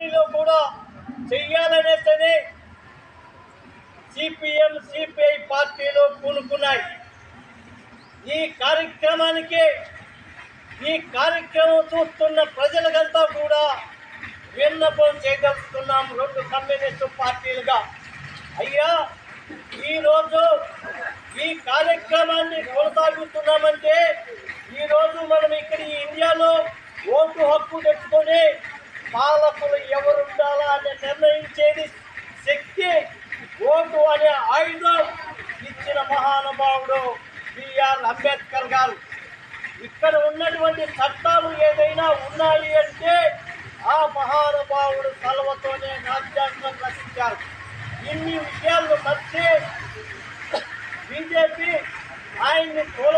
కూడా చెయ్యాలనేసని CPM CPI పార్టీలు పూనుకున్నాయి. ఈ కార్యక్రమానికి ఈ కార్యక్రమం చూస్తున్న ప్రజలకంతా కూడా విన్నపం చేయదలుచుకున్నాం రెండు కమ్యూనిస్టు పార్టీలుగా. అయ్యా ఈరోజు ఈ కార్యక్రమాన్ని కొనసాగుతున్నామంటే ఈరోజు మనం ఇక్కడ ఈ ఇండియాలో ఓటు హక్కు తెచ్చుకొని పాలకులు ఎవరు ఉండాలా అని నిర్ణయించేది శక్తి ఓటు అనే ఆయుధం ఇచ్చిన మహానుభావుడు బిఆర్ అంబేద్కర్ గారు. ఇక్కడ ఉన్నటువంటి చట్టాలు ఏదైనా ఉన్నాయి అంటే ఆ మహానుభావుడు కలవతోనే రాజ్యాంగం రచించారు. ఇన్ని విషయాలు మర్చి బీజేపీ ఆయన్ని తోల